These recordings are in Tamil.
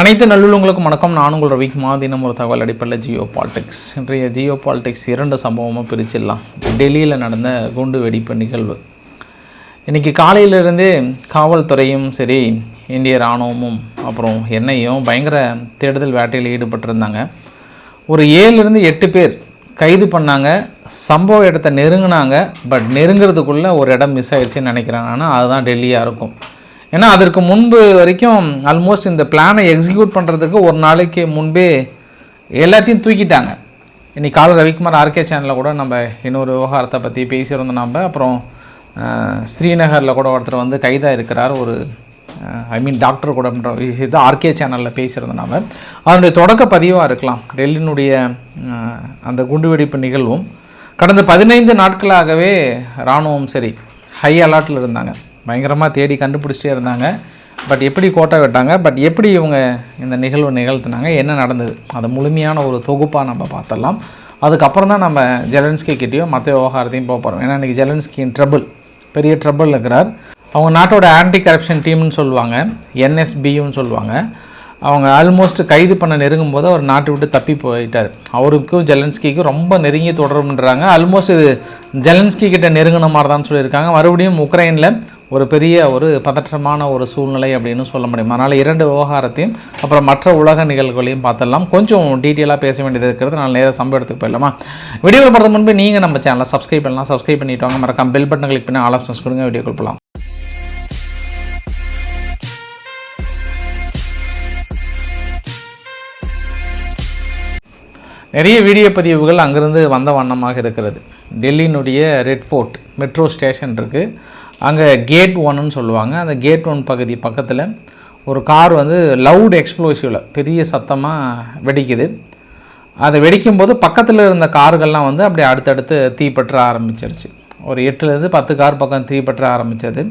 அனைத்து நல்லுள்ளங்களுக்கும் வணக்கம். நான் உங்கள் ரவிக்குமா தினம் ஒரு தகவல் அடிப்படையில் ஜியோ பாலிடிக்ஸ். இன்றைய ஜியோ பாலிடிக்ஸ் இரண்டு சம்பவமாக பிரிச்சிடலாம். டெல்லியில் நடந்த குண்டு வெடிப்பு நிகழ்வு. இன்றைக்கி காலையிலிருந்தே காவல்துறையும் சரி இந்திய இராணுவமும் அப்புறம் எண்ணெயும் பயங்கர தேடுதல் வேட்டையில் ஈடுபட்டிருந்தாங்க. ஒரு ஏழுலேருந்து எட்டு பேர் கைது பண்ணாங்க. சம்பவ இடத்த நெருங்கினாங்க. பட் நெருங்கிறதுக்குள்ளே ஒரு இடம் மிஸ் ஆயிடுச்சுன்னு நினைக்கிறாங்க. ஆனால் அதுதான் டெல்லியாக இருக்கும். ஏன்னா அதற்கு முன்பு வரைக்கும் ஆல்மோஸ்ட் இந்த பிளானை எக்ஸிக்யூட் பண்ணுறதுக்கு ஒரு நாளைக்கு முன்பே எல்லாத்தையும் தூக்கிட்டாங்க. இன்றைக்கி காலை ரவிக்குமார் ஆர்கே சேனலில் கூட நம்ம இன்னொரு விவகாரத்தை பற்றி பேசியிருந்தோம் நம்ம அப்புறம் ஸ்ரீநகரில் கூட ஒருத்தர் வந்து கைதாக இருக்கிறார். ஒரு ஐ மீன் டாக்டர் கூடன்ற விஷயத்தை ஆர்கே சேனலில் பேசியிருந்தோம் நாம். அதனுடைய தொடக்க பதிவாக இருக்கலாம். டெல்லியினுடைய அந்த குண்டுவெடிப்பு நிகழ்வும். கடந்த பதினைந்து நாட்களாகவே இராணுவம் சரி ஹை அலர்ட்டில் இருந்தாங்க. பயங்கரமாக தேடி கண்டுபிடிச்சிட்டே இருந்தாங்க. பட் எப்படி கோட்டை விட்டாங்க? பட் எப்படி இவங்க இந்த நிகழ்வு நிகழ்த்தினாங்க? என்ன நடந்தது? அது முழுமையான ஒரு தொகுப்பாக நம்ம பார்த்துடலாம். அதுக்கப்புறம் தான் நம்ம ஜெலன்ஸ்கி கிட்டேயும் மற்ற விவகாரத்தையும் போக போகிறோம் ஏன்னா இன்றைக்கி ஜெலன்ஸ்கியின் ட்ரபிள் பெரிய ட்ரபிள் இருக்கிறார். அவங்க நாட்டோட ஆன்டி கரப்ஷன் டீம்னு சொல்லுவாங்க என்எஸ்பியும் சொல்லுவாங்க. அவங்க ஆல்மோஸ்ட் கைது பண்ண நெருங்கும் போது அவர் நாட்டை விட்டு தப்பி போயிட்டார். அவருக்கும் ஜெலன்ஸ்கிக்கும் ரொம்ப நெருங்கிய தொடர்புன்றாங்க. ஆல்மோஸ்ட் இது ஜெலன்ஸ்கி கிட்ட நெருங்கின மாதிரி தான் சொல்லியிருக்காங்க. மறுபடியும் உக்ரைனில் ஒரு பெரிய ஒரு பதற்றமான ஒரு சூழ்நிலை அப்படின்னு சொல்ல முடியும். அதனால் இரண்டு விவகாரத்தையும் அப்புறம் மற்ற உலக நிகழ்வுகளையும் பார்த்துடலாம். கொஞ்சம் டீட்டெயிலாக பேச வேண்டியது இருக்கிறது. நான் நேராக சம்பவ இடத்துக்கு போயிடலாமா? வீடியோவில் பார்த்து முன்பு நீங்கள் நம்ம சேனலை சப்ஸ்கிரைப் பண்ணலாம். சப்ஸ்கிரைப் பண்ணிட்டு வாங்க. மறக்காம பெல் பட்டன் கிளிக் பண்ணி ஆல் ஆப்ஷன்ஸ் கொடுங்க. வீடியோ கொடுக்கலாம் நிறைய வீடியோ பதிவுகள் அங்கிருந்து வந்த வண்ணமாக இருக்கிறது. டெல்லியினுடைய ரெட் போர்ட் மெட்ரோ ஸ்டேஷன் இருக்குது அங்கே கேட் ஒன்னு சொல்லுவாங்க. அந்த கேட் ஒன் பகுதி பக்கத்தில் ஒரு கார் வந்து லவுட் எக்ஸ்ப்ளோசிவில் பெரிய சத்தமாக வெடிக்குது. அதை வெடிக்கும்போது பக்கத்தில் இருந்த கார்கள்லாம் வந்து அப்படியே அடுத்தடுத்து தீப்பற்ற ஆரம்பிச்சிருச்சு. ஒரு எட்டுலேருந்து பத்து கார் பக்கம் தீப்பற்ற ஆரம்பித்தது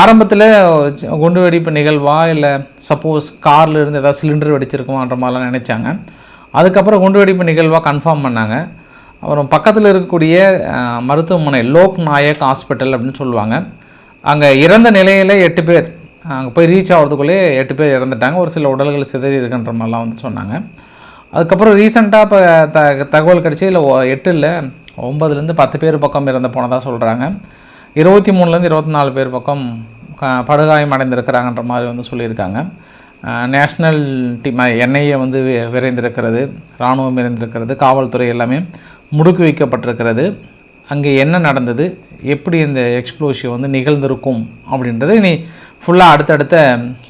ஆரம்பத்தில் குண்டு வெடிப்பு நிகழ்வா இல்லை சப்போஸ் காரில் இருந்து ஏதாவது சிலிண்டர் வெடிச்சிருக்குமான்ற மாதிரிலாம் நினச்சாங்க. அதுக்கப்புறம் குண்டு வெடிப்பு நிகழ்வாக கன்ஃபார்ம் பண்ணாங்க. அப்புறம் பக்கத்தில் இருக்கக்கூடிய மருத்துவமனை லோக் நாயக் ஹாஸ்பிட்டல் அப்படின்னு சொல்லுவாங்க. அங்கே இறந்த நிலையில் எட்டு பேர் அங்கே போய் ரீச் ஆகிறதுக்குள்ளே எட்டு பேர் இறந்துட்டாங்க. ஒரு சில உடல்கள் சிதறி இருக்குன்ற மாதிரிலாம் வந்து சொன்னாங்க. அதுக்கப்புறம் ரீசெண்டாக இப்போ த தகவல் கிடச்சி இல்லை எட்டு இல்லை ஒம்பதுலேருந்து பத்து பேர் பக்கம் இறந்து போனதாக சொல்கிறாங்க இருபத்தி மூணுலேருந்து இருபத்தி நாலு பேர் பக்கம் க- படுகாயம் அடைந்திருக்கிறாங்கன்ற மாதிரி வந்து சொல்லியிருக்காங்க. நேஷ்னல் டீம் என்ஐஏ வந்து வி- விரைந்திருக்கிறது இராணுவம் விரைந்திருக்கிறது காவல்துறை எல்லாமே. முடுக்கி வைக்கப்பட்டிருக்கிறது. அங்கே என்ன நடந்தது? எப்படி இந்த எக்ஸ்ப்ளோஷன் வந்து நிகழ்ந்திருக்கும்? அப்படின்றது இனி ஃபுல்லாக அடுத்தடுத்த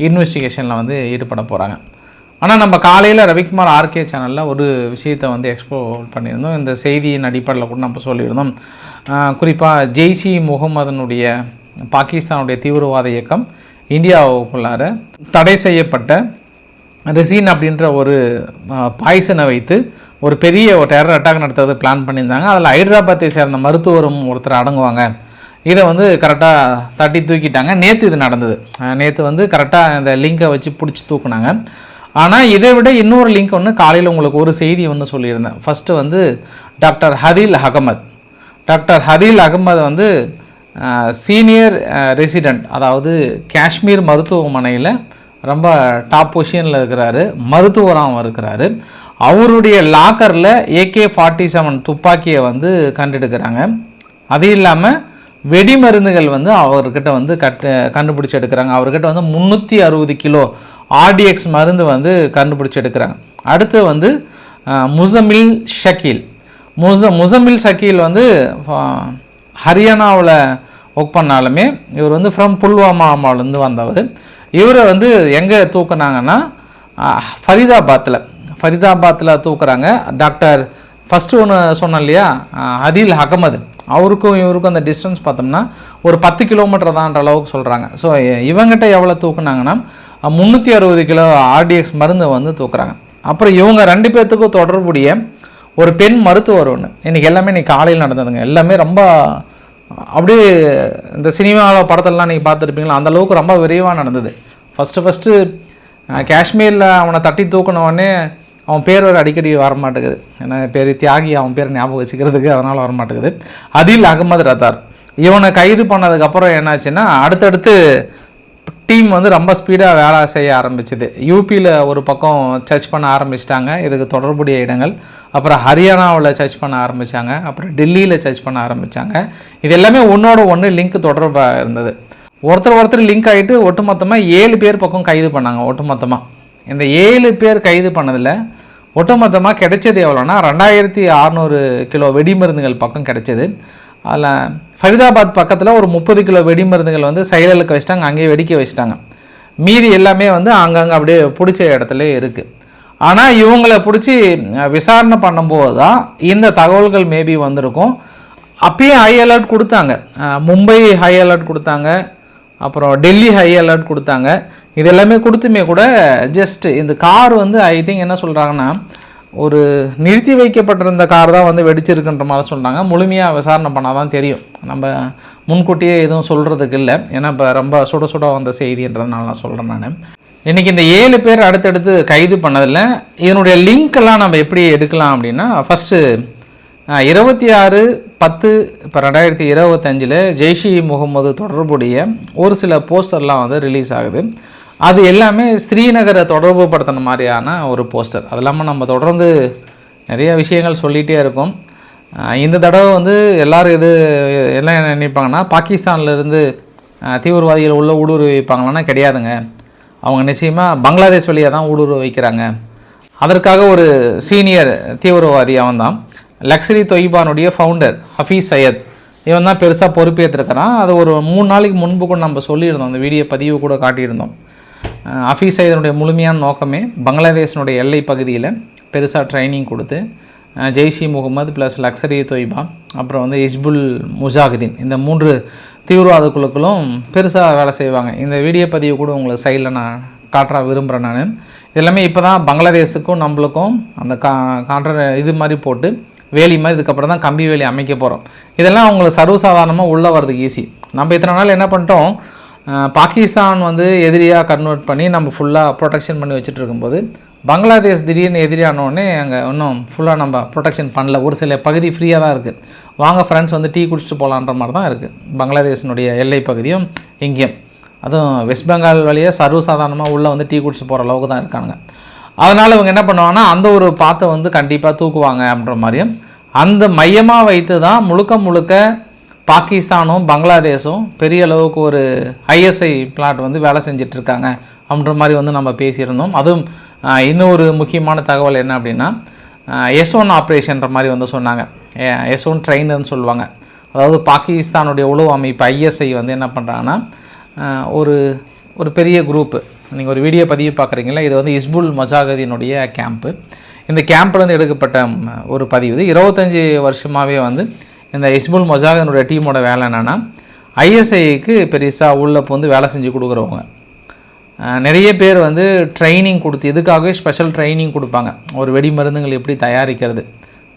இன்வெஸ்டிகேஷனில் வந்து ஈடுபட போகிறாங்க ஆனால் நம்ம காலையில் ரவிக்குமார் ஆர்கே சேனலில் ஒரு விஷயத்தை வந்து எக்ஸ்ப்ளோர் பண்ணியிருந்தோம். இந்த செய்தியின் அடிப்படையில் கூட நம்ம சொல்லியிருந்தோம். குறிப்பாக ஜெய்சி முகமதனுடைய பாகிஸ்தானுடைய தீவிரவாத இயக்கம் இந்தியாவுக்குள்ளார தடை செய்யப்பட்ட ரெசின் அப்படின்ற ஒரு பாய்சனை வைத்து ஒரு பெரிய ஒரு டெரர் அட்டாக் நடத்துறது பிளான் பண்ணியிருந்தாங்க. அதில் ஹைதராபாத்தை சேர்ந்த மருத்துவரும் ஒருத்தர் அடங்குவாங்க. இதை வந்து கரெக்டாக தட்டி தூக்கிட்டாங்க. நேற்று இது நடந்தது. நேற்று வந்து கரெக்டாக இந்த லிங்கை வச்சு பிடிச்சி தூக்குனாங்க. ஆனால் இதை விட இன்னொரு லிங்க் ஒன்று காலையில் உங்களுக்கு ஒரு செய்தி ஒன்று சொல்லியிருந்தேன். ஃபஸ்ட்டு வந்து doctor Hadeel Ahmed. Doctor Hadeel Ahmed வந்து சீனியர் ரெசிடெண்ட் அதாவது காஷ்மீர் மருத்துவமனையில் ரொம்ப டாப் பொசிஷனில் இருக்கிறாரு. மருத்துவராகவும் இருக்கிறாரு. அவருடைய லாக்கரில் ஏகே ஃபார்ட்டி செவன் துப்பாக்கியை வந்து கண்டெடுக்கிறாங்க. அது இல்லாமல் வெடி மருந்துகள் வந்து அவர்கிட்ட வந்து கட்டு கண்டுபிடிச்சி எடுக்கிறாங்க. அவர்கிட்ட வந்து முந்நூற்றி அறுபது கிலோ ஆர்டிஎக்ஸ் மருந்து வந்து கண்டுபிடிச்சி எடுக்கிறாங்க. அடுத்து வந்து முசமில் ஷக்கீல். முச முசமில் ஷக்கீல் வந்து ஹரியானாவில் ஒர்க் பண்ணாலுமே இவர் வந்து ஃப்ரம் புல்வாமாவிலேருந்து வந்தவர். இவரை வந்து எங்கே தூக்குனாங்கன்னா ஃபரிதாபாத்தில் ஃபரிதாபாத்தில் தூக்குறாங்க. டாக்டர் ஃபஸ்ட்டு ஒன்று சொன்னேன் இல்லையா? அதில் அகமது. அவருக்கும் இவருக்கும் அந்த டிஸ்டன்ஸ் பார்த்தோம்னா ஒரு பத்து கிலோமீட்டர் தான்ற அளவுக்கு சொல்கிறாங்க ஸோ இவங்கிட்ட எவ்வளோ தூக்குனாங்கன்னா முந்நூற்றி அறுபது கிலோ ஆர்டிஎக்ஸ் மருந்து வந்து தூக்குறாங்க. அப்புறம் இவங்க ரெண்டு பேர்த்துக்கும் தொடர்புடைய ஒரு பெண் மருத்துவர் ஒன்று இன்றைக்கி எல்லாமே இன்றைக்கி காலையில் நடந்ததுங்க. எல்லாமே ரொம்ப அப்படியே இந்த சினிமாவில் படத்தெல்லாம் நீங்கள் பார்த்துருப்பீங்களா? அந்தளவுக்கு ரொம்ப விரைவாக நடந்தது. ஃபஸ்ட்டு ஃபஸ்ட்டு காஷ்மீரில் அவனை தட்டி தூக்குன உடனே அவன் பேர் வேறு அடிக்கடி வர மாட்டேங்குது ஏன்னா பேர் தியாகி அவன் பேர் ஞாபகம் வச்சுக்கிறதுக்கு அதனால் வர மாட்டேங்குது அதில் அகமது ரத்தார். இவனை கைது பண்ணதுக்கப்புறம் என்னாச்சுன்னா அடுத்தடுத்து டீம் வந்து ரொம்ப ஸ்பீடாக வேலை செய்ய ஆரம்பிச்சுது. யூபியில் ஒரு பக்கம் சர்ச் பண்ண ஆரம்பிச்சிட்டாங்க. இதுக்கு தொடர்புடைய இடங்கள். அப்புறம் ஹரியானாவில் சர்ச் பண்ண ஆரம்பித்தாங்க அப்புறம் டெல்லியில் சர்ச் பண்ண ஆரம்பித்தாங்க இது எல்லாமே ஒன்றோட ஒன்று லிங்க் தொடர்பாக இருந்தது. ஒருத்தர் ஒருத்தர் லிங்க் ஆகிட்டு ஒட்டுமொத்தமாக ஏழு பேர் பக்கம் கைது பண்ணாங்க ஒட்டுமொத்தமாக இந்த ஏழு பேர் கைது பண்ணதில் ஒட்டுமொத்தமாக கிடைச்சது எவ்வளோன்னா ரெண்டாயிரத்தி அறநூறு கிலோ வெடிமருந்துகள் பக்கம் கிடைச்சது. அதில் ஃபரிதாபாத் பக்கத்தில் ஒரு முப்பது கிலோ வெடிமருந்துகள் வந்து செயலலுக்கு வச்சுட்டாங்க அங்கேயே வெடிக்க வச்சுட்டாங்க. மீதி எல்லாமே வந்து அங்கங்கே அப்படியே பிடிச்ச இடத்துல இருக்குது ஆனால் இவங்களை பிடிச்சி விசாரணை பண்ணும்போது தான் இந்த தகவல்கள் மேபி வந்திருக்கும். அப்பயும் ஹை அலர்ட் கொடுத்தாங்க. மும்பை ஹை அலர்ட் கொடுத்தாங்க. அப்புறம் டெல்லி ஹை அலர்ட் கொடுத்தாங்க. இது எல்லாமே கொடுத்துமே கூட ஜஸ்ட் இந்த கார் வந்து ஐ திங்க் என்ன சொல்கிறாங்கன்னா ஒரு நிறுத்தி வைக்கப்பட்டிருந்த கார் தான் வந்து வெடிச்சிருக்குன்ற மாதிரி சொல்கிறாங்க முழுமையாக விசாரணை பண்ணால் தான் தெரியும். நம்ம முன்கூட்டியே எதுவும் சொல்கிறதுக்கு இல்லை. ஏன்னா இப்போ ரொம்ப சுட சுட வந்த செய்தின்றதுனால நான் சொல்கிறேன் நான். இன்றைக்கி இந்த ஏழு பேர் அடுத்தடுத்து கைது பண்ணதில் இதனுடைய லிங்க் எல்லாம் நம்ம எப்படி எடுக்கலாம் அப்படின்னா ஃபஸ்ட்டு இருபத்தி ஆறு பத்து இப்போ ரெண்டாயிரத்தி இருபத்தஞ்சில் ஜெய்ஷி முகமது தொடர்புடைய ஒரு சில போஸ்டர்லாம் வந்து ரிலீஸ் ஆகுது. அது எல்லாமே ஸ்ரீநகரை தொடர்பு படுத்தின மாதிரியான ஒரு போஸ்டர். அது இல்லாமல் நம்ம தொடர்ந்து நிறைய விஷயங்கள் சொல்லிகிட்டே இருக்கோம். இந்த தடவை வந்து எல்லோரும் இது எல்லாம் என்ன நினைப்பாங்கன்னா பாகிஸ்தான்லேருந்து தீவிரவாதிகள் உள்ள ஊடுருவி வைப்பாங்களான்னா கிடையாதுங்க. அவங்க நிச்சயமாக பங்களாதேஷ் வழியாக தான் ஊடுருவ வைக்கிறாங்க அதற்காக ஒரு சீனியர் தீவிரவாதி அவன் தான் லக்ஸரி தொய்பானுடைய ஃபவுண்டர் ஹஃபீஸ் சையத். இவன் தான் பெருசாக பொறுப்பேற்றிருக்கிறான் அது ஒரு மூணு நாளைக்கு முன்பு கூட நம்ம சொல்லியிருந்தோம். அந்த வீடியோ பதிவு கூட காட்டியிருந்தோம். அஹ் ஹஃபீஸ் முழுமையான நோக்கமே பங்களாதேஷனுடைய எல்லை பகுதியில் பெருசாக ட்ரைனிங் கொடுத்து ஜெய்ஷி முகமது ப்ளஸ் லக்ஸரி தொய்பா அப்புறம் வந்து இஸ்புல் முஜாஹிதீன் இந்த மூன்று தீவிரவாத குழுக்களும் பெருசாக வேலை செய்வாங்க. இந்த வீடியோ பதிவு கூட உங்களுக்கு சைடில் நான் காட்டுற விரும்புகிறேன் நான். இதெல்லாமே இப்போ தான் பங்களாதேஷுக்கும் நம்மளுக்கும் அந்த கா காட்டுற இது மாதிரி போட்டு வேலி மாதிரி இதுக்கப்புறம் தான் கம்பி வேலி அமைக்க போகிறோம் இதெல்லாம் அவங்களுக்கு சர்வசாதாரணமாக உள்ளே வர்றதுக்கு ஈஸி நம்ம இத்தனை நாள் என்ன பண்ணிட்டோம்? பாகிஸ்தான் வந்து எதிரியாக கன்வெர்ட் பண்ணி நம்ம ஃபுல்லாக ப்ரொடெக்ஷன் பண்ணி வச்சுட்டு இருக்கும்போது பங்களாதேஷ் திடீர்னு எதிரியானோடனே அங்கே இன்னும் ஃபுல்லாக நம்ம ப்ரொடெக்ஷன் பண்ணல. ஒரு சில பகுதி ஃப்ரீயாக தான் இருக்குது வாங்க ஃப்ரெண்ட்ஸ் வந்து டீ குடிச்சிட்டு போகலான்ற மாதிரி தான் இருக்குது பங்களாதேஷினுடைய எல்லை பகுதியும் இங்கேயும். அதுவும் வெஸ்ட் பெங்கால் வழியாக சர்வசாதாரணமாக உள்ளே வந்து டீ குடிச்சிட்டு போகிற அளவுக்கு தான் இருக்காங்க அதனால் இவங்க என்ன பண்ணுவாங்கன்னா அந்த ஒரு பாத்தை வந்து கண்டிப்பாக தூக்குவாங்க அப்படின்ற மாதிரியும் அந்த மையமாக வைத்து தான் முழுக்க முழுக்க பாகிஸ்தானும் பங்களாதேஷும் பெரிய அளவுக்கு ஒரு ஐஎஸ்ஐ பிளாட் வந்து வேலை செஞ்சுட்டு இருக்காங்க அப்படின்ற மாதிரி வந்து நம்ம பேசியிருந்தோம். அதுவும் இன்னொரு முக்கியமான தகவல் என்ன அப்படின்னா எஸ் ஒன் ஆப்ரேஷன்ற மாதிரி வந்து சொன்னாங்க. எஸ் ஒன் ட்ரெயினர்னு சொல்லுவாங்க. அதாவது பாகிஸ்தானுடைய உளவு அமைப்பு ஐஎஸ்ஐ வந்து என்ன பண்ணுறாங்கன்னா ஒரு ஒரு பெரிய குரூப்பு நீங்கள் ஒரு வீடியோ பதிவு பார்க்குறீங்களா இது வந்து இஸ்புல் மஜாகதீனுடைய கேம்ப்பு இந்த கேம்ப்லேருந்து எடுக்கப்பட்ட ஒரு பதிவு. இது இருபத்தஞ்சி வருஷமாகவே வந்து இந்த இஸ்புல் மொஜாகனுடைய டீமோட வேலை என்னென்னா ஐஎஸ்ஐக்கு பெருசாக உள்ள வந்து வேலை செஞ்சு கொடுக்குறவங்க. நிறைய பேர் வந்து ட்ரைனிங் கொடுத்து இதுக்காகவே ஸ்பெஷல் ட்ரைனிங் கொடுப்பாங்க. ஒரு வெடி மருந்துகள் எப்படி தயாரிக்கிறது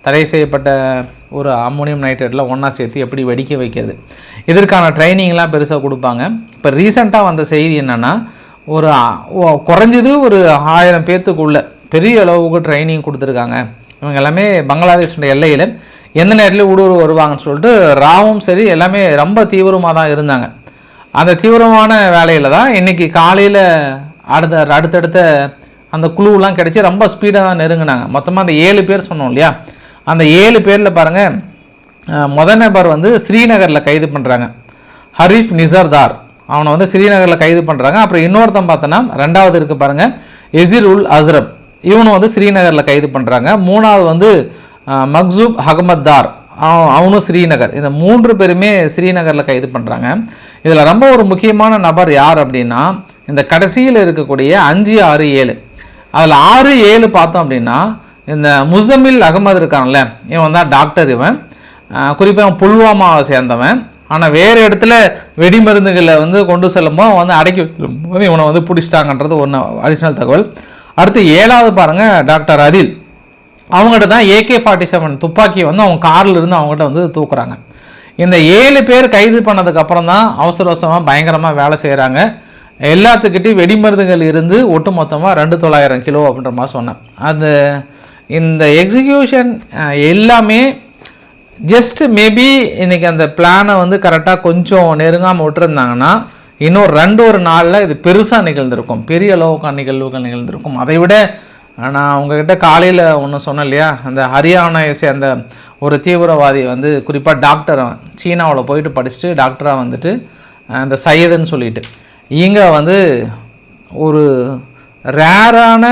தடை செய்யப்பட்ட ஒரு அம்மோனியம் நைட்ரேட்டில் ஒன்றா சேர்த்து எப்படி வெடிக்க வைக்கிறது இதற்கான ட்ரைனிங்லாம் பெருசாக கொடுப்பாங்க. இப்போ ரீசெண்டாக வந்த செய்தி என்னென்னா ஒரு குறைஞ்சது ஒரு ஆயிரம் பேர்த்துக்குள்ள பெரிய அளவுக்கு ட்ரைனிங் கொடுத்துருக்காங்க. இவங்க எல்லாமே பங்களாதேஷோட எல்லையில் எந்த நேரத்தில் ஊடுருவ வருவாங்கன்னு சொல்லிட்டு ராவும் சரி எல்லாமே ரொம்ப தீவிரமாக தான் இருந்தாங்க. அந்த தீவிரமான வேலையில் தான் இன்றைக்கி காலையில் அடுத்த அடுத்தடுத்த அந்த குழுவெலாம் கிடச்சி ரொம்ப ஸ்பீடாக தான் நெருங்கினாங்க. மொத்தமாக அந்த ஏழு பேர் சொன்னோம் இல்லையா? அந்த ஏழு பேரில் பாருங்கள் முத நபர் வந்து ஸ்ரீநகரில் கைது பண்ணுறாங்க ஹரீஃப் நிசர்தார். அவனை வந்து ஸ்ரீநகரில் கைது பண்ணுறாங்க அப்புறம் இன்னொருத்தன் பார்த்தோன்னா ரெண்டாவது இருக்குது பாருங்கள் எசிர் உல் அஸ்ரப். இவனை வந்து ஸ்ரீநகரில் கைது பண்ணுறாங்க மூணாவது வந்து மக்சூப் அகமத்தார். அவன் அவனும் ஸ்ரீநகர். இந்த மூன்று பேருமே ஸ்ரீநகரில் கைது பண்ணுறாங்க இதில் ரொம்ப ஒரு முக்கியமான நபர் யார் அப்படின்னா இந்த கடைசியில் இருக்கக்கூடிய அஞ்சு ஆறு ஏழு. அதில் ஆறு ஏழு பார்த்தோம் அப்படின்னா இந்த முசமில் அகமது இருக்கான்ல இவன் தான் டாக்டர் இவன். குறிப்பாக அவன் புல்வாமாவை சேர்ந்தவன். ஆனால் வேறு இடத்துல வெடிமருந்துகளை வந்து கொண்டு செல்லும்போது அவன் வந்து அடக்கி வைக்கும்போது இவனை வந்து பிடிச்சிட்டாங்கன்றது ஒன்று அடிஷ்னல் தகவல். அடுத்து ஏழாவது பாருங்கள் டாக்டர் அதில் அவங்ககிட்ட தான் ஏகே ஃபார்ட்டி செவன் துப்பாக்கி வந்து அவங்க காரில் இருந்து அவங்ககிட்ட வந்து தூக்குறாங்க. இந்த ஏழு பேர் கைது பண்ணதுக்கப்புறம் தான் அவசர அவசரமாக பயங்கரமாக வேலை செய்கிறாங்க எல்லாத்துக்கிட்டையும் வெடிமருந்துகள் இருந்து ஒட்டு மொத்தமாக ரெண்டு தொள்ளாயிரம் கிலோ அப்படின்ற மாதிரி சொன்னேன் அது இந்த எக்ஸிக்யூஷன் எல்லாமே ஜஸ்ட் மேபி இன்றைக்கி அந்த பிளானை வந்து கரெக்டாக கொஞ்சம் நெருங்காமல் விட்டுருந்தாங்கன்னா இன்னும் ரெண்டு ஒரு நாளில் இது பெருசாக நிகழ்ந்திருக்கும். பெரிய அளவுக்கான நிகழ்வுகள் நிகழ்ந்திருக்கும். அதை விட நான் உங்ககிட்ட காலையில் ஒன்று சொன்னேன் இல்லையா அந்த ஹரியானாவை சேர்ந்த ஒரு தீவிரவாதி வந்து குறிப்பாக டாக்டர் சீனாவில் போயிட்டு படிச்சுட்டு டாக்டராக வந்துட்டு அந்த சையதுன்னு சொல்லிட்டு. இங்கே வந்து ஒரு ரேரான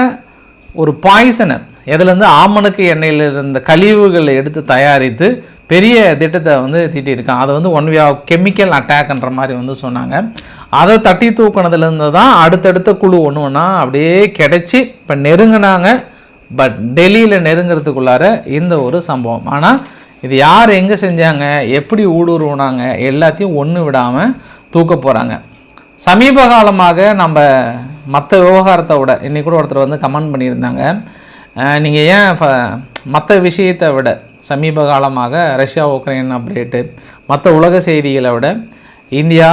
ஒரு பாய்சனை எதுலேருந்து ஆமணக்கு எண்ணெயில் இருந்த கழிவுகளை எடுத்து தயாரித்து பெரிய திட்டத்தை வந்து தீட்டியிருக்கான். அதை வந்து ஒன் வே கெமிக்கல் அட்டாக்ன்ற மாதிரி வந்து சொன்னாங்க. அதை தட்டி தூக்கினதுலேருந்து தான் அடுத்தடுத்த குழு ஒன்று ஒன்றா அப்படியே கிடைச்சி இப்போ நெருங்கினாங்க. பட் டெல்லியில் நெருங்கிறதுக்குள்ளார இந்த ஒரு சம்பவம். ஆனால் இது யார் எங்கே செஞ்சாங்க எப்படி ஊடுருவினாங்க எல்லாத்தையும் ஒன்று விடாமல் தூக்க போகிறாங்க சமீப காலமாக நம்ம மற்ற விவகாரத்தை விட இன்றைக்கூட கூட ஒருத்தர் வந்து கமெண்ட் பண்ணியிருந்தாங்க. நீங்கள் ஏன் மற்ற விஷயத்தை விட சமீப காலமாக ரஷ்யா உக்ரைன் அப்டேட்டு மற்ற உலக செய்திகளை விட இந்தியா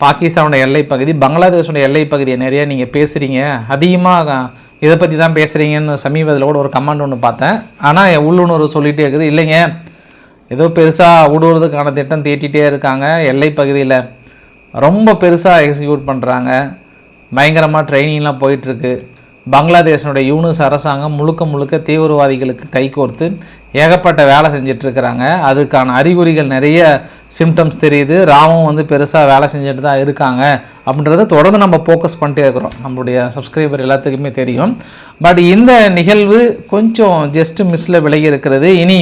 பாகிஸ்தானோட எல்லை பகுதி பங்களாதேஷோட எல்லை பகுதியை நிறையா நீங்கள் பேசுகிறீங்க அதிகமாக இதை பற்றி தான் பேசுகிறீங்கன்னு சமீபத்தில் கூட ஒரு கமெண்ட் ஒன்று பார்த்தேன். ஆனால் என் உள்ளுணர்வு சொல்லிகிட்டே இருக்குது. இல்லைங்க ஏதோ பெருசாக ஊடுருவதுக்கான திட்டம் தேட்டிகிட்டே இருக்காங்க. எல்லை பகுதியில் ரொம்ப பெருசாக எக்ஸிக்யூட் பண்ணுறாங்க பயங்கரமாக ட்ரைனிங்லாம் போயிட்டுருக்கு. பங்களாதேஷனுடைய யூனிஸ் அரசாங்கம் முழுக்க முழுக்க தீவிரவாதிகளுக்கு கைகோர்த்து ஏகப்பட்ட வேலை செஞ்சிட்ருக்கிறாங்க அதுக்கான அறிகுறிகள் நிறைய சிம்டம்ஸ் தெரியுது. ராமும் வந்து பெருசாக வேலை செஞ்சுட்டு தான் இருக்காங்க அப்படின்றத தொடர்ந்து நம்ம ஃபோக்கஸ் பண்ணிட்டே இருக்கிறோம். நம்மளுடைய சப்ஸ்கிரைபர் எல்லாத்துக்குமே தெரியும். பட் இந்த நிகழ்வு கொஞ்சம் ஜஸ்ட் மிஸ்ஸில் விலகி இருக்கிறது. இனி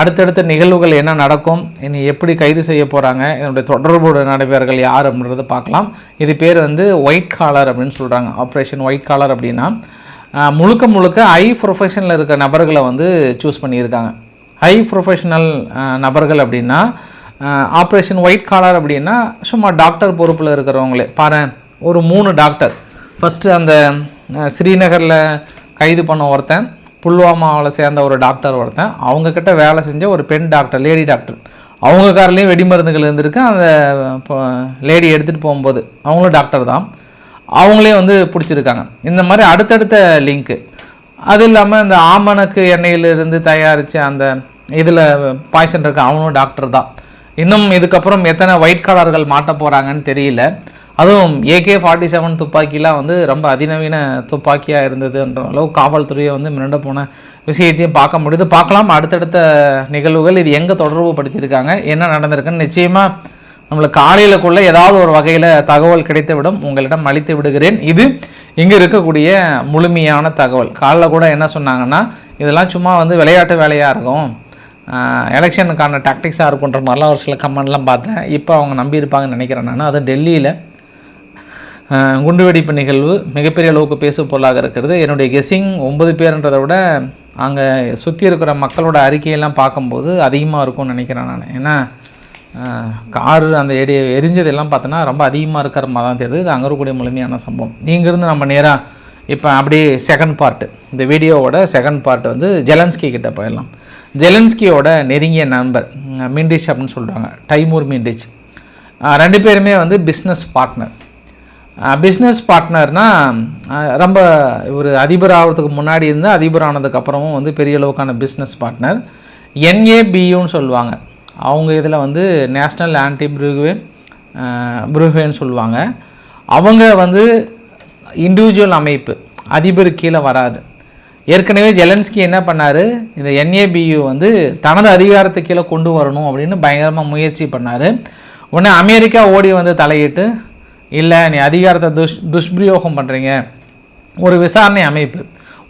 அடுத்தடுத்த நிகழ்வுகள் என்ன நடக்கும்? இனி எப்படி கைது செய்ய போகிறாங்க இதனுடைய தொடர்புடைய நடைபெறர்கள் யார் அப்படின்றத பார்க்கலாம். இது பேர் வந்து ஒயிட் காலர் அப்படின்னு சொல்கிறாங்க ஆப்ரேஷன் ஒயிட் காலர் அப்படின்னா முழுக்க முழுக்க ஹை ப்ரொஃபஷனில் இருக்க நபர்களை வந்து சூஸ் பண்ணியிருக்காங்க. ஹை ப்ரொஃபஷனல் நபர்கள் அப்படின்னா ஆப்ரேஷன் ஒயிட் காலர் அப்படின்னா சும்மா டாக்டர் பொறுப்பில் இருக்கிறவங்களே. பாரு ஒரு மூணு டாக்டர் ஃபஸ்ட்டு அந்த ஸ்ரீநகரில் கைது பண்ண ஒருத்தன் புல்வாமாவில் சேர்ந்த ஒரு டாக்டர் ஒருத்தன் அவங்கக்கிட்ட வேலை செஞ்ச ஒரு பெண் டாக்டர் லேடி டாக்டர் அவங்க கார்லேயும் வெடிமருந்துகள் இருந்திருக்கு. அந்த லேடி எடுத்துகிட்டு போகும்போது அவங்களும் டாக்டர் தான். அவங்களே வந்து பிடிச்சிருக்காங்க. இந்த மாதிரி அடுத்தடுத்த லிங்க்கு அது இல்லாமல் இந்த ஆமணக்கு எண்ணெயிலிருந்து தயாரித்த அந்த இதில் பாய்சன் இருக்க அவனும் டாக்டர் தான். இன்னும் இதுக்கப்புறம் எத்தனை ஒயிட் காலர்கள் மாட்ட போகிறாங்கன்னு தெரியல. அதுவும் ஏகே ஃபார்ட்டி செவன் துப்பாக்கிலாம் வந்து ரொம்ப அதிநவீன துப்பாக்கியாக இருந்ததுன்ற அளவு காவல்துறையை வந்து மிரண்ட போன விஷயத்தையும் பார்க்க முடியுது. பார்க்கலாம். அடுத்தடுத்த நிகழ்வுகள் இது எங்கே தொடர்பு படுத்தியிருக்காங்க என்ன நடந்திருக்குன்னு நிச்சயமாக நம்மளுக்கு காலையிலக்குள்ளே ஏதாவது ஒரு வகையில் தகவல் கிடைத்துவிடும். உங்களிடம் அளித்து விடுகிறேன். இது இங்கே இருக்கக்கூடிய முழுமையான தகவல். காலைல கூட என்ன சொன்னாங்கன்னா இதெல்லாம் சும்மா வந்து விளையாட்டு வேலையாக இருக்கும். எலெக்ஷனுக்கான டாக்டிக்ஸாக இருக்குன்ற மாதிரிலாம் ஒரு சில கமெண்ட்லாம் பார்த்தேன். இப்போ அவங்க நம்பியிருப்பாங்கன்னு நினைக்கிறேன் நான். அது டெல்லியில் குண்டுவெடிப்பு நிகழ்வு மிகப்பெரிய அளவுக்கு பேசு பொருளாக இருக்கிறது. என்னுடைய கெஸ்ஸிங் ஒன்பது பேருன்றதை விட அங்கே சுற்றி இருக்கிற மக்களோட அறிக்கையெல்லாம் பார்க்கும்போது அதிகமாக இருக்கும்னு நினைக்கிறேன் நான். ஏன்னா காரு அந்த எரி எரிஞ்சதெல்லாம் பார்த்தோன்னா ரொம்ப அதிகமாக இருக்கிற மாதிரி தான் தெரியுது. இது அங்கே இருக்கக்கூடிய முழுமையான சம்பவம். இங்கேருந்து நம்ம நேராக இப்போ அப்படியே செகண்ட் பார்ட்டு இந்த வீடியோவோட செகண்ட் பார்ட் வந்து ஜெலன்ஸ்கி கிட்டே போயிடலாம். ஜெலன்ஸ்கியோட நெருங்கிய நண்பர் உம், அப்படின்னு சொல்கிறாங்க டைமூர் மிண்டிச் ரெண்டு பேருமே வந்து பிஸ்னஸ் பார்ட்னர் பிஸ்னஸ் பார்ட்னர்னால் ரொம்ப இவர் அதிபர் ஆகிறதுக்கு முன்னாடி இருந்து அதிபர் ஆனதுக்கப்புறமும் வந்து பெரிய அளவுக்கான பிஸ்னஸ் பார்ட்னர் என்ஏபியூன்னு சொல்லுவாங்க. அவங்க இதில் வந்து நேஷ்னல் ஆன்டி ப்ரூகுவே ப்ரூவேன்னு சொல்லுவாங்க. அவங்க வந்து இண்டிவிஜுவல் அமைப்பு அதிபர் கீழே வராது. ஏற்கனவே ஜெலன்ஸ்கி என்ன பண்ணார்? இந்த என்ஏபியு வந்து தனது அதிகாரத்தை கீழே கொண்டு வரணும் அப்படின்னு பயங்கரமாக முயற்சி பண்ணார். உடனே அமெரிக்கா ஓடி வந்து தலையிட்டு இல்லை நீ அதிகாரத்தை துஷ் துஷ்பிரயோகம் பண்ணுறீங்க ஒரு விசாரணை அமைப்பு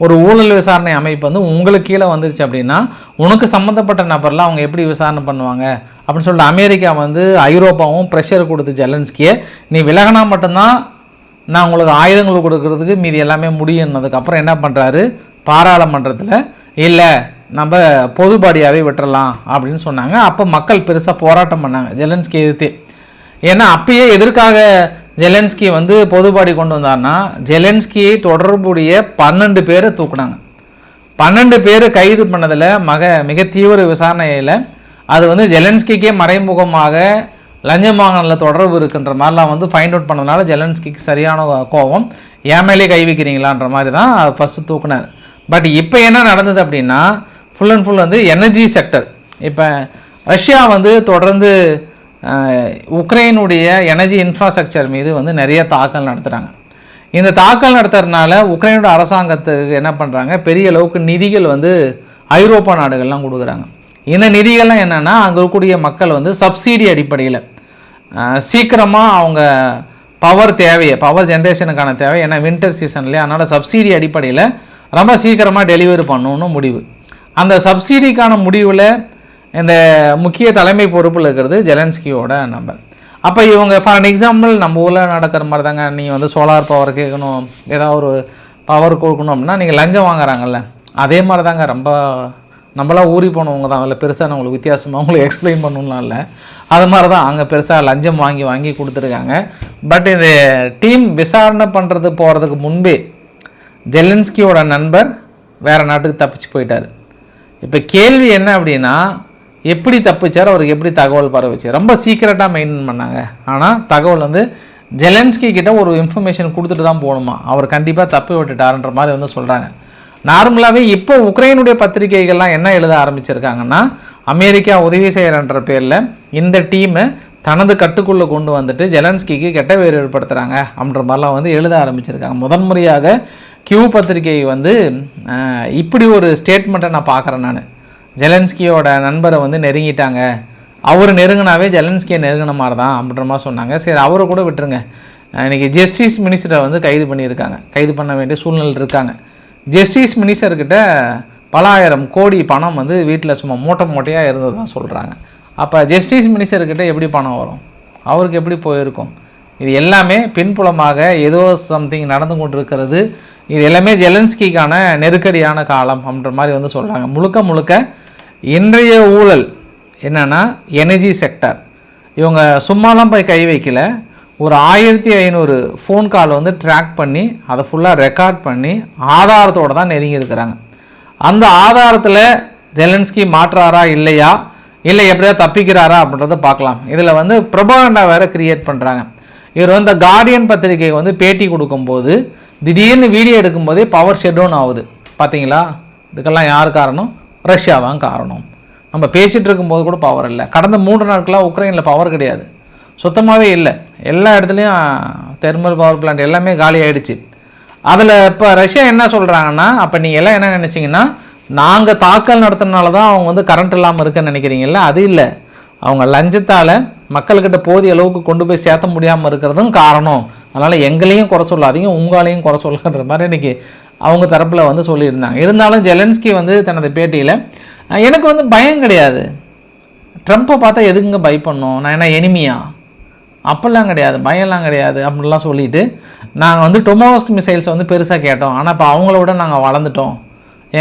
ஒரு ஊழல் விசாரணை அமைப்பு வந்து உங்களுக்கு கீழே வந்துருச்சு அப்படின்னா உனக்கு சம்மந்தப்பட்ட நபர்லாம் அவங்க எப்படி விசாரணை பண்ணுவாங்க? அப்படின்னு சொல்லிட்டு அமெரிக்கா வந்து ஐரோப்பாவும் ப்ரெஷர் கொடுத்து ஜெலன்ஸ்கியை நீ விலகினா மட்டும்தான் நான் உங்களுக்கு ஆயுதங்கள் கொடுக்கறதுக்கு மீதி எல்லாமே முடியும்னதுக்கப்புறம் என்ன பண்ணுறாரு பாராளுமன்றத்தில் இல்லை நம்ம பொதுபாடியாகவே விட்டுறலாம் அப்படின்னு சொன்னாங்க. அப்போ மக்கள் பெருசாக போராட்டம் பண்ணாங்க ஜெலன்ஸ்கி எதிர்த்து. ஏன்னா அப்பயே எதற்காக ஜெலன்ஸ்கி வந்து பொதுபாடி கொண்டு வந்தார்னா ஜெலன்ஸ்கி தொடர்புடைய பன்னெண்டு பேரை தூக்குனாங்க. பன்னெண்டு பேர் கைது பண்ணதில் மக மிக தீவிர விசாரணையில் அது வந்து ஜெலன்ஸ்கிக்கே மறைமுகமாக லஞ்சம் வாங்கினதில் தொடர்பு இருக்குன்ற மாதிரிலாம் வந்து ஃபைண்ட் அவுட் பண்ணதுனால ஜெலன்ஸ்கிக்கு சரியான கோபம் ஏன் மேலே கை வைக்கிறீங்களான்ற மாதிரி தான் ஃபஸ்ட்டு தூக்குனார். பட் இப்போ என்ன நடந்தது அப்படின்னா ஃபுல் அண்ட் ஃபுல் வந்து எனர்ஜி செக்டர் இப்போ ரஷ்யா வந்து தொடர்ந்து உக்ரைனுடைய எனர்ஜி இன்ஃப்ராஸ்ட்ரக்சர் மீது வந்து நிறைய தாக்கல் நடத்துகிறாங்க இந்த தாக்கல் நடத்துறதுனால உக்ரைனோட அரசாங்கத்துக்கு என்ன பண்ணுறாங்க பெரிய அளவுக்கு நிதிகள் வந்து ஐரோப்பா நாடுகள்லாம் கொடுக்குறாங்க. இந்த நிதிகள்லாம் என்னென்னா அங்கே இருக்கக்கூடிய மக்கள் வந்து சப்சிடி அடிப்படையில் சீக்கிரமாக அவங்க பவர் தேவையை பவர் ஜென்ரேஷனுக்கான தேவை. ஏன்னா வின்டர் சீசன்லேயே அதனால் சப்சிடி அடிப்படையில் ரொம்ப சீக்கிரமாக டெலிவரி பண்ணணும்னு முடிவு. அந்த சப்சிடிக்கான முடிவில் இந்த முக்கிய தலைமை பொறுப்பில் இருக்கிறது ஜெலன்ஸ்கியோட நம்பர் அப்போ இவங்க ஃபார் அன் எக்ஸாம்பிள் நம்ம ஊரில் நடக்கிற மாதிரி தாங்க நீங்கள் வந்து சோலார் பவர் கேட்கணும் ஏதாவது ஒரு பவர் கொடுக்கணும் அப்படின்னா நீங்கள் லஞ்சம் வாங்குறாங்கல்ல. அதே மாதிரி தாங்க ரொம்ப நம்மளாம் ஊறி போனவங்க தான். அதில் பெருசாக நான் உங்களுக்கு வித்தியாசமாக உங்களுக்கு எக்ஸ்பிளைன் பண்ணணும்லாம் இல்லை. அது மாதிரி தான் அங்கே பெருசாக லஞ்சம் வாங்கி வாங்கி கொடுத்துருக்காங்க. பட் இந்த டீம் விசாரணை பண்ணுறது போகிறதுக்கு முன்பே ஜெலன்ஸ்கியோட நண்பர் வேறு நாட்டுக்கு தப்பிச்சு போயிட்டார். இப்போ கேள்வி என்ன அப்படின்னா எப்படி தப்பிச்சார் அவருக்கு எப்படி தகவல் பரவுச்சு? ரொம்ப சீக்கிரட்டாக மெயின்டைன் பண்ணாங்க. ஆனால் தகவல் வந்து ஜெலன்ஸ்கி கிட்ட ஒரு இன்ஃபர்மேஷன் கொடுத்துட்டு தான் போகணுமா? அவர் கண்டிப்பாக தப்பி விட்டுட்டாருன்ற மாதிரி வந்து சொல்கிறாங்க நார்மலாகவே இப்போ உக்ரைனுடைய பத்திரிகைகள்லாம் என்ன எழுத ஆரம்பிச்சிருக்காங்கன்னா அமெரிக்கா உதவி செய்கிறன்ற பேரில் இந்த டீமை தனது கட்டுக்குள்ளே கொண்டு வந்துட்டு ஜெலன்ஸ்கிக்கு கெட்ட பேர் ஏற்படுத்துகிறாங்க அப்படின்ற மாதிரிலாம் வந்து எழுத ஆரம்பிச்சிருக்காங்க. முதன்முறையாக கியூ பத்திரிகை வந்து இப்படி ஒரு ஸ்டேட்மெண்ட்டை நான் பார்க்குறேன் நான். ஜெலன்ஸ்கியோட நண்பரை வந்து நெருங்கிட்டாங்க. அவர் நெருங்கினாவே ஜெலன்ஸ்கியை நெருங்கின மாதிரி தான் அப்படின்ற மாதிரி சொன்னாங்க. சரி அவரை கூட விட்டுருங்க. இன்றைக்கி ஜஸ்டிஸ் மினிஸ்டரை வந்து கைது பண்ணியிருக்காங்க. கைது பண்ண வேண்டிய சூழ்நிலை இருக்காங்க. ஜஸ்டிஸ் மினிஸ்டர்கிட்ட பல ஆயிரம் கோடி பணம் வந்து வீட்டில் சும்மா மூட்டை மூட்டையாக இருந்தது தான் சொல்கிறாங்க அப்போ ஜஸ்டிஸ் மினிஸ்டர்கிட்ட எப்படி பணம் வரும்? அவருக்கு எப்படி போயிருக்கும்? இது எல்லாமே பின்புலமாக ஏதோ சம்திங் நடந்து கொண்டிருக்கிறது. இது எல்லாமே ஜெலன்ஸ்கிக்கான நெருக்கடியான காலம் அப்படின்ற மாதிரி வந்து சொல்கிறாங்க முழுக்க முழுக்க இன்றைய ஊழல் என்னென்னா எனர்ஜி செக்டர் இவங்க சும்மாலாம் போய் கை வைக்கல. ஒரு ஆயிரத்தி ஐநூறு ஃபோன் கால் வந்து ட்ராக் பண்ணி அதை ஃபுல்லாக ரெக்கார்ட் பண்ணி ஆதாரத்தோடு தான் நெருங்கி இருக்கிறாங்க. அந்த ஆதாரத்தில் ஜெலன்ஸ்கி மாற்றாரா இல்லையா? இல்லை எப்படியா தப்பிக்கிறாரா அப்படின்றத பார்க்கலாம். இதில் வந்து பிரபாகண்டா வேறு கிரியேட் பண்ணுறாங்க இவர் வந்து கார்டியன் பத்திரிகை வந்து பேட்டி கொடுக்கும்போது திடீர்னு வீடியோ எடுக்கும்போதே பவர் ஷெட் டவுன் ஆகுது. பார்த்தீங்களா இதுக்கெல்லாம் யார் காரணம்? ரஷ்யா தான் காரணம். நம்ம பேசிகிட்டு இருக்கும்போது கூட பவர் இல்லை. கடந்த மூன்று நாட்களாக உக்ரைனில் பவர் கிடையாது. சுத்தமாகவே இல்லை. எல்லா இடத்துலையும் தெர்மல் பவர் பிளான்ட் எல்லாமே காலி ஆகிடுச்சு அதில் இப்போ ரஷ்யா என்ன சொல்கிறாங்கன்னா அப்போ நீங்கள் எல்லாம் என்ன நினச்சிங்கன்னா நாங்கள் தாக்கல் நடத்தினால தான் அவங்க வந்து கரண்ட் இல்லாமல் இருக்குன்னு நினைக்கிறீங்கல்ல? அது இல்லை. அவங்க லஞ்சத்தால் மக்கள்கிட்ட போதிய அளவுக்கு கொண்டு போய் சேர்த்த முடியாமல் இருக்கிறதும் காரணம். அதனால் எங்களையும் குறை சொல்லாதீங்க உங்களையும் குறை சொல்லுன்ற மாதிரி இன்னைக்கு அவங்க தரப்பில் வந்து சொல்லியிருந்தாங்க. இருந்தாலும் ஜெலன்ஸ்கி வந்து தனது பேட்டியில் எனக்கு வந்து பயம் கிடையாது. ட்ரம்ப்பை பார்த்தா எதுக்குங்க பயப்படணும்? நான் என்ன எனிமியா? அப்படிலாம் கிடையாது பயம்லாம் கிடையாது அப்படின்லாம் சொல்லிட்டு நாங்கள் வந்து டொமோஸ்ட் மிசைல்ஸ் வந்து பெருசாக கேட்டோம். ஆனால் இப்போ அவங்கள விட நாங்கள் வளர்ந்துட்டோம்.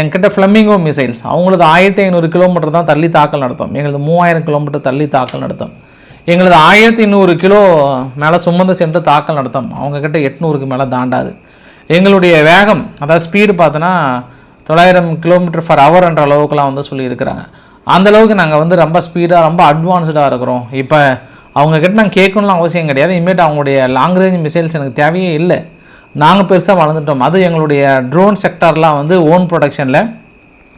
என்கிட்ட ஃப்ளமிங்கோ மிசைல்ஸ். அவங்களது ஆயிரத்தி ஐநூறு கிலோமீட்டர் தான் தள்ளி தாக்கல் நடத்தும். எங்களது மூவாயிரம் கிலோமீட்டர் தள்ளி தாக்கல் நடத்தும். எங்களது ஆயிரத்தி நூறு கிலோ மேலே சுமந்து சென்று தாக்கல் நடத்தும். அவங்கக்கிட்ட எட்நூறுக்கு மேலே தாண்டாது. எங்களுடைய வேகம் அதாவது ஸ்பீடு பார்த்தோன்னா தொள்ளாயிரம் கிலோமீட்டர் ஃபர் ஹவர்ன்ற அளவுக்குலாம் வந்து சொல்லியிருக்கிறாங்க. அந்த அளவுக்கு நாங்கள் வந்து ரொம்ப ஸ்பீடாக ரொம்ப அட்வான்ஸ்டாக இருக்கிறோம். இப்போ அவங்கக்கிட்ட நாங்கள் கேட்கணும்லாம் அவசியம் கிடையாது. இனிமேட்டு அவங்களுடைய லாங் ரேஞ்ச் மிசைல்ஸ் எனக்கு தேவையே இல்லை. நாங்கள் பெருசாக வளர்ந்துட்டோம். அது எங்களுடைய ட்ரோன் செக்டார்லாம் வந்து ஓன் ப்ரொடக்ஷனில்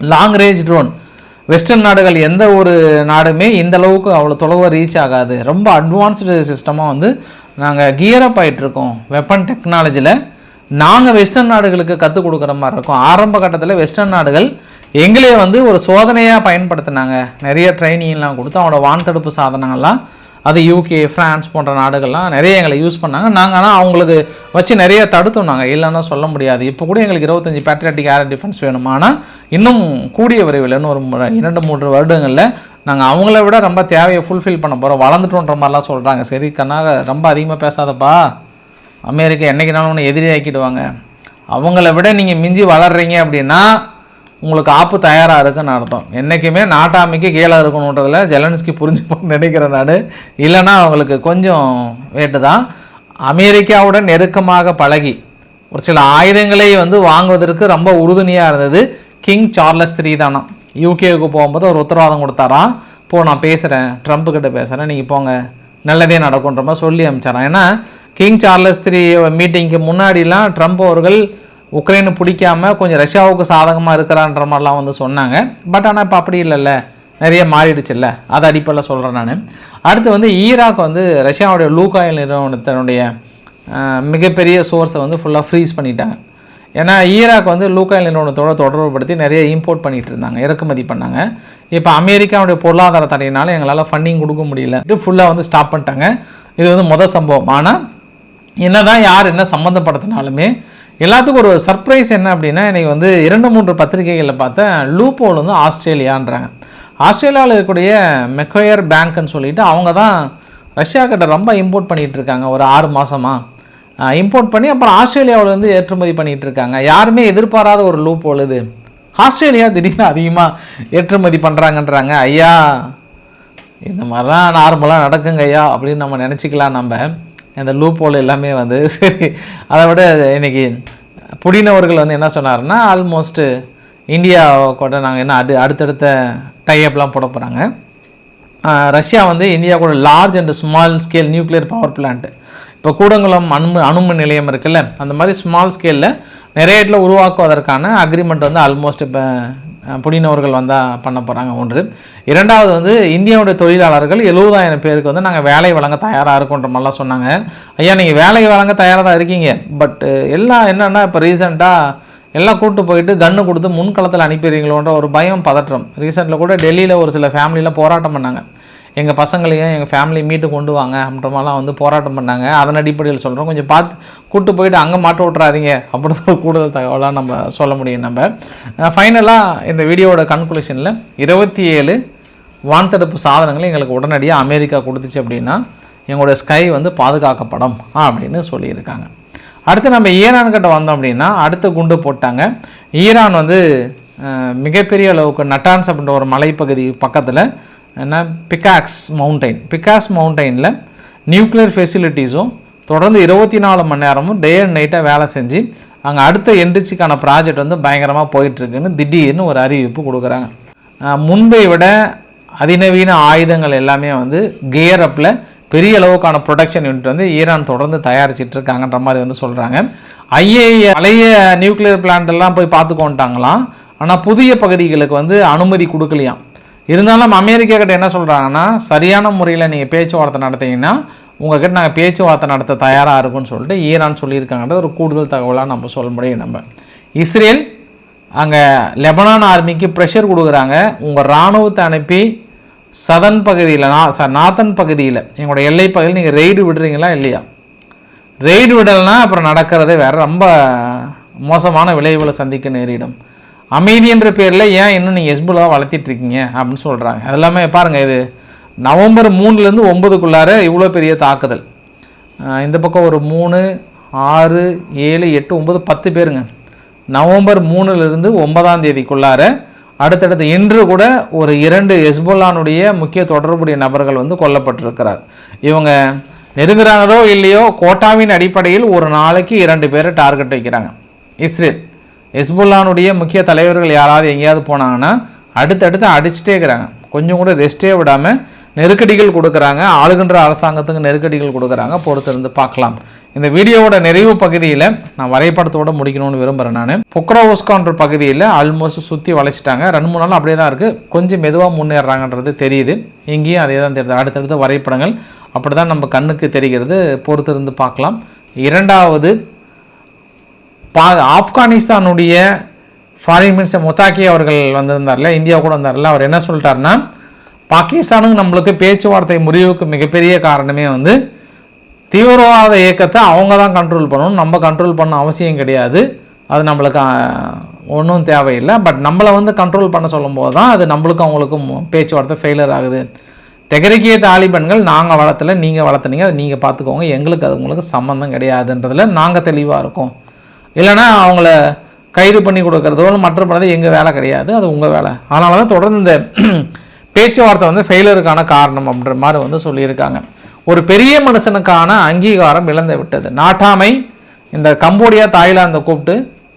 லாங் ரேஞ்ச் ட்ரோன் வெஸ்டர்ன் நாடுகள் எந்த ஒரு நாடுமே இந்த அளவுக்கு அவ்வளோ தொலைவாக ரீச் ஆகாது. ரொம்ப அட்வான்ஸ்டு சிஸ்டமாக வந்து நாங்கள் கியரப் ஆகிட்டுருக்கோம் வெப்பன் டெக்னாலஜியில் நாங்கள் வெஸ்டர்ன் நாடுகளுக்கு கற்றுக் கொடுக்குற மாதிரி இருக்கும். ஆரம்ப கட்டத்தில் வெஸ்டர்ன் நாடுகள் எங்களே வந்து ஒரு சோதனையாக பயன்படுத்தினாங்க. நிறைய ட்ரைனிங்லாம் கொடுத்து அவனோட வான் தடுப்பு சாதனங்கள்லாம் அது யூகே ஃப்ரான்ஸ் போன்ற நாடுகள்லாம் நிறைய எங்களை யூஸ் பண்ணாங்க. நாங்கள் ஆனால் அவங்களுக்கு வச்சு நிறைய தடுத்தோம் நாங்கள் இல்லைன்னா சொல்ல முடியாது. இப்போ கூட எங்களுக்கு இருபத்தஞ்சி பேட்ரியாட்டிக் ஏர் டிஃபென்ஸ் வேணும்? ஆனால் இன்னும் கூடிய விரைவில் இன்னும் ஒரு இரண்டு மூன்று வருடங்களில் நாங்கள் அவங்கள விட ரொம்ப தேவையை ஃபுல்ஃபில் பண்ண போகிறோம் வளர்ந்துட்டோன்ற மாதிரிலாம் சொல்கிறாங்க சரி கண்ணாக ரொம்ப அதிகமாக பேசாதப்பா. அமெரிக்கா என்றைக்குனாலும் ஒன்று எதிரியாக்கிடுவாங்க அவங்கள விட நீங்கள் மிஞ்சி வளர்றீங்க அப்படின்னா உங்களுக்கு ஆப்பு தயாராக இருக்குன்னு அர்த்தம். என்றைக்குமே நாட்டாமைக்கு கீழே இருக்கணுன்றதுல ஜெலன்ஸ்கி புரிஞ்சுப்போன்னு நினைக்கிறேன் நான். இல்லைன்னா அவங்களுக்கு கொஞ்சம் வேட்டு தான் அமெரிக்காவுடன் நெருக்கமாக பழகி ஒரு சில ஆயுதங்களை வந்து வாங்குவதற்கு ரொம்ப உறுதுணையாக இருந்தது கிங் சார்லஸ் த்ரீ தானா. யூகேவுக்கு போகும்போது ஒரு உத்தரவாதம் கொடுத்தாராம். போ நான் பேசுகிறேன் ட்ரம்ப் கிட்ட பேசுகிறேன் நீங்கள் போங்க. நல்லதே நடக்குன்ற மாதிரி சொல்லி அனுப்பிச்சாரான் ஏன்னா கிங் சார்லஸ் த்ரீ மீட்டிங்க்கு முன்னாடிலாம் ட்ரம்ப் அவர்கள் உக்ரைனு பிடிக்காம கொஞ்சம் ரஷ்யாவுக்கு சாதகமாக இருக்கிறான்ற மாதிரிலாம் வந்து சொன்னாங்க. பட் ஆனால் இப்போ அப்படி இல்லைல்ல. நிறைய மாறிடுச்சுல்ல. அதை அடிப்படையில் சொல்கிறேன் நான். அடுத்து வந்து ஈராக் வந்து ரஷ்யாவுடைய லூகாயில் நிறுவனத்தினுடைய மிகப்பெரிய சோர்ஸை வந்து ஃபுல்லாக ஃப்ரீஸ் பண்ணிட்டாங்க. ஏன்னா ஈராக் வந்து லூகாயில் நிறுவனத்தோட தொடர்புபடுத்தி நிறைய இம்போர்ட் பண்ணிட்டு இருந்தாங்க. இறக்குமதி பண்ணாங்க. இப்போ அமெரிக்காவுடைய பொருளாதார தடையினால எங்களால் ஃபண்டிங் கொடுக்க முடியல. இது ஃபுல்லாக வந்து ஸ்டாப் பண்ணிட்டாங்க. இது வந்து முதல் சம்பவம். ஆனால் என்னதான் யார் என்ன சம்மந்தப்படுத்தினாலுமே எல்லாத்துக்கும் ஒரு சர்ப்ரைஸ் என்ன அப்படின்னா இன்றைக்கி வந்து இரண்டு மூன்று பத்திரிகைகளில் பார்த்தேன் லூபோல் வந்து ஆஸ்திரேலியான்றாங்க. ஆஸ்திரேலியாவில் இருக்கக்கூடிய மெக்கோயர் பேங்க்னு சொல்லிட்டு அவங்க தான் ரஷ்யா கிட்ட ரொம்ப இம்போர்ட் பண்ணிகிட்டு இருக்காங்க ஒரு ஆறு மாதமாக இம்போர்ட் பண்ணி அப்புறம் ஆஸ்திரேலியாவிலேருந்து ஏற்றுமதி பண்ணிகிட்டு இருக்காங்க. யாருமே எதிர்பாராத ஒரு லூப் இது. ஆஸ்திரேலியா திடீர்னு அதிகமாக ஏற்றுமதி பண்ணுறாங்கன்றாங்க ஐயா இந்த மாதிரிலாம் நார்மலாக நடக்குங்க ஐயா அப்படின்னு நம்ம நினச்சிக்கலாம் நம்ம. அந்த லூப் போல் எல்லாமே வந்து சரி அதை விட இன்றைக்கி புடினவர்கள் வந்து என்ன சொன்னார்னா ஆல்மோஸ்ட்டு இந்தியா கூட நாங்கள் என்ன அடு அடுத்தடுத்த டைப்லாம் போட போகிறாங்க ரஷ்யா வந்து இந்தியா கூட large and small scale nuclear power plant இப்போ கூடங்குளம் அணு அணுமின் நிலையம் இருக்குல்ல அந்த மாதிரி ஸ்மால் ஸ்கேலில் நிறைய இடத்துல உருவாக்குவதற்கான அக்ரிமெண்ட் வந்து ஆல்மோஸ்ட் இப்போ புடினவர்கள் வந்தால் பண்ண போகிறாங்க ஒன்று. இரண்டாவது வந்து இந்தியாவுடைய தொழிலாளர்கள் எழுபதாயிரம் பேருக்கு வந்து நாங்கள் வேலை வழங்க தயாராக இருக்கோன்ற மாதிரிலாம் சொன்னாங்க. ஐயா நீங்கள் வேலை வழங்க தயாராக தான் இருக்கீங்க. பட் எல்லாம் என்னென்னா இப்போ ரீசெண்டாக எல்லாம் கூட்டு போயிட்டு கன்று கொடுத்து முன்களத்தில் அனுப்பிடுறீங்களோன்ற ஒரு பயம் பதற்றம். ரீசெண்டில் கூட டெல்லியில் ஒரு சில ஃபேமிலியில் போராட்டம் பண்ணாங்க. எங்கள் பசங்களையும் எங்கள் ஃபேமிலியை மீட்டு கொண்டு வாங்க அப்படின்ற மாதிரிலாம் வந்து போராட்டம் பண்ணாங்க. அதன் அடிப்படையில் சொல்கிறோம் கொஞ்சம் பார்த்து கூட்டு போயிட்டு அங்கே மாட்ட விட்றாதீங்க அப்படின்னு ஒரு கூடுதல் தகவலாக நம்ம சொல்ல முடியும் நம்ம. ஃபைனலாக இந்த வீடியோவோட கன்க்ளூஷனில் இருபத்தி ஏழு வான்தடுப்பு சாதனங்களை எங்களுக்கு உடனடியாக அமெரிக்கா கொடுத்துச்சு அப்படின்னா எங்களுடைய ஸ்கை வந்து பாதுகாக்கப்படும் அப்படின்னு சொல்லியிருக்காங்க. அடுத்து நம்ம ஈரான் கிட்ட வந்தோம் அப்படின்னா அடுத்த குண்டு போட்டாங்க. ஈரான் வந்து மிகப்பெரிய அளவுக்கு நட்டான்ஸ் அப்படின்ற ஒரு மலைப்பகுதி பக்கத்தில் என்ன? பிகாக்ஸ் மவுண்டைன் பிகாக்ஸ் மவுண்டைனில் நியூக்ளியர் ஃபெசிலிட்டிஸும் தொடர்ந்து இருபத்தி நாலு மணி நேரமும் டே அண்ட் நைட்டாக வேலை செஞ்சு அங்கே அடுத்த என்டிசிக்கான ப்ராஜெக்ட் வந்து பயங்கரமாக போயிட்டுருக்குன்னு திடீர்னு ஒரு அறிவிப்பு கொடுக்குறாங்க. முன்பை விட அதிநவீன ஆயுதங்கள் எல்லாமே வந்து கியர் அப்பில் பெரிய அளவுக்கான ப்ரொடக்ஷன் யூனிட் வந்து ஈரான் தொடர்ந்து தயாரிச்சிட்டு இருக்காங்கன்ற மாதிரி வந்து சொல்கிறாங்க ஐஏ பழைய நியூக்ளியர் பிளான்ட் எல்லாம் போய் பார்த்துக்கோன்ட்டாங்களாம். ஆனால் புதிய பகுதிகளுக்கு வந்து அனுமதி கொடுக்கலையாம். இருந்தாலும் அமெரிக்கா கிட்ட என்ன சொல்கிறாங்கன்னா சரியான முறையில் நீங்கள் பேச்சுவார்த்தை நடத்தீங்கன்னா உங்ககிட்ட நாங்கள் பேச்சுவார்த்தை நடத்த தயாராக இருக்கும்னு சொல்லிட்டு ஈரான் சொல்லியிருக்காங்கன்ற ஒரு கூடுதல் தகவலாக நம்ம சொல்ல முடியும் நம்ம. இஸ்ரேல் அங்கே லெபனான் ஆர்மிக்கு ப்ரெஷர் கொடுக்குறாங்க. உங்கள் இராணுவத்தை அனுப்பி சதன் பகுதியில் நா ச நாத்தன் பகுதியில் எங்களோட எல்லை பகுதியில் நீங்கள் ரெய்டு விடுறீங்களா இல்லையா? ரெய்டு விடலைன்னா அப்புறம் நடக்கிறதே வேற ரொம்ப மோசமான விளைவுகளை சந்திக்க நேரிடும். அமைதி என்ற பேரில் ஏன் இன்னும் நீங்கள் ஹெஸ்புல்லாக வளர்த்திட்ருக்கீங்க அப்படின்னு சொல்கிறாங்க அது எல்லாமே பாருங்கள் இது நவம்பர் மூணுலேருந்து ஒம்பதுக்குள்ளார இவ்வளோ பெரிய தாக்குதல். இந்த பக்கம் ஒரு மூணு ஆறு ஏழு எட்டு ஒம்பது பத்து பேருங்க. நவம்பர் மூணுலேருந்து ஒன்பதாம் தேதிக்குள்ளார அடுத்தடுத்து இன்று கூட ஒரு இரண்டு எஸ்போலானுடைய முக்கிய தொடர்புடைய நபர்கள் வந்து கொல்லப்பட்டிருக்கிறார். இவங்க நெருங்குறாங்களோ இல்லையோ கோட்டாவின் அடிப்படையில் ஒரு நாளைக்கு இரண்டு பேரை டார்கெட் வைக்கிறாங்க. இஸ்ரேல். எஸ்புல்லானுடைய முக்கிய தலைவர்கள் யாராவது எங்கேயாவது போனாங்கன்னா அடுத்தடுத்து அடிச்சுட்டே இருக்கிறாங்க. கொஞ்சம் கூட ரெஸ்ட்டே விடாமல் நெருக்கடிகள் கொடுக்குறாங்க. ஆளுகின்ற அரசாங்கத்துக்கு நெருக்கடிகள் கொடுக்குறாங்க. பொறுத்திருந்து பார்க்கலாம். இந்த வீடியோவோட நிறைவு பகுதியில் நான் வரைபடத்தோடு முடிக்கணும்னு விரும்புகிறேன் நான். புக்ரோஸ்கான்ற பகுதியில் ஆல்மோஸ்ட் சுற்றி வளைச்சிட்டாங்க. ரெண்டு மூணு நாள் அப்படியே தான் இருக்குது கொஞ்சம் மெதுவாக முன்னேறாங்கன்றது தெரியுது. இங்கேயும் அதே தான் தெரியுது. அடுத்தடுத்த வரைபடங்கள் அப்படி தான் நம்ம கண்ணுக்கு தெரிகிறது. பொறுத்திருந்து பார்க்கலாம். இரண்டாவது பா ஆப்கானிஸ்தானுடைய ஃபாரின் மினிஸ்டர் முத்தாக்கி அவர்கள் வந்திருந்தார்ல இந்தியா கூட வந்தார்ல அவர் என்ன சொல்லிட்டாருன்னா பாகிஸ்தானுக்கு நம்மளுக்கு பேச்சுவார்த்தை முறிவுக்கு மிகப்பெரிய காரணமே வந்து தீவிரவாத இயக்கத்தை அவங்க தான் கண்ட்ரோல் பண்ணணும். நம்ம கண்ட்ரோல் பண்ண அவசியம் கிடையாது. அது நம்மளுக்கு ஒன்றும் தேவையில்லை. பட் நம்மளை வந்து கண்ட்ரோல் பண்ண சொல்லும்போது தான் அது நம்மளுக்கும் அவங்களுக்கும் பேச்சுவார்த்தை ஃபெயிலியர் ஆகுது. தெகரிக்கிய தாலிபன்கள் நாங்கள் வளர்த்தல நீங்கள் வளர்த்துனீங்க அதை நீங்கள் பார்த்துக்கோங்க. எங்களுக்கு அது உங்களுக்கு சம்மந்தம் கிடையாதுன்றதில் நாங்கள் தெளிவாக இருக்கோம். இல்லைன்னா அவங்கள கைது பண்ணி கொடுக்கறதோ மற்ற பண்ணது எங்கள் வேலை கிடையாது அது உங்கள் வேலை. அதனால தான் தொடர்ந்து இந்த பேச்சுவார்த்தை வந்து ஃபெயிலருக்கான காரணம் அப்படின்ற மாதிரி வந்து சொல்லியிருக்காங்க. ஒரு பெரிய மனுஷனுக்கான அங்கீகாரம் இழந்து விட்டது. நாட்டாமை இந்த கம்போடியா தாய்லாந்தை கூப்பிட்டு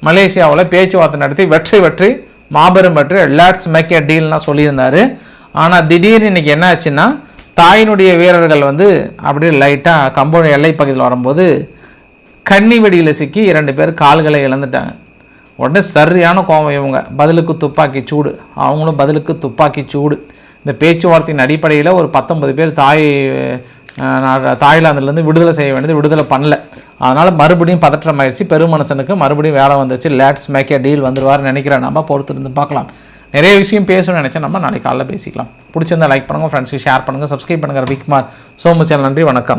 மலேசியாவில் பேச்சுவார்த்தை நடத்தி வெற்றி வெற்றி மாபெரும் வெற்றி லேட்ஸ் மேக் ஏ டீல்னா சொல்லியிருந்தார். ஆனால் திடீர்னு இன்னைக்கு என்ன ஆச்சுன்னா தாயினுடைய வீரர்கள் வந்து அப்படியே லைட்டாக கம்போடியா எல்லை பகுதியில் வரும்போது கன்னி வெடியில் சிக்கி இரண்டு பேர் கால்களை இழந்துட்டாங்க. உடனே சரியான கோவம் இவங்க. பதிலுக்கு துப்பாக்கி சூடு. அவங்களும் பதிலுக்கு துப்பாக்கி சூடு. இந்த பேச்சுவார்த்தையின் அடிப்படையில் ஒரு பத்தொன்பது பேர் தாய் தாய்லாந்துலேருந்து விடுதலை செய்ய வேண்டியது விடுதலை பண்ணல. அதனால் மறுபடியும் பதற்றம் ஆயிடுச்சு. பெருமனுஷனுக்கு மறுபடியும் வேலை வந்துச்சு லேட்ஸ் மேக் ஏ டீல் வந்துடுவார்னு நினைக்கிறேன். நம்ம பொறுத்திருந்து பார்க்கலாம். நிறைய விஷயம் பேசணும்னு நினச்சா நம்ம நாளைக்கு காலைல பேசிக்கலாம். பிடிச்சிருந்தா லைக் பண்ணுங்கள் ஃப்ரெண்ட்ஸுக்கு ஷேர் பண்ணுங்கள் சப்ஸ்கிரைப் பண்ணுங்கள் விக்மார் சோமு நன்றி. வணக்கம்.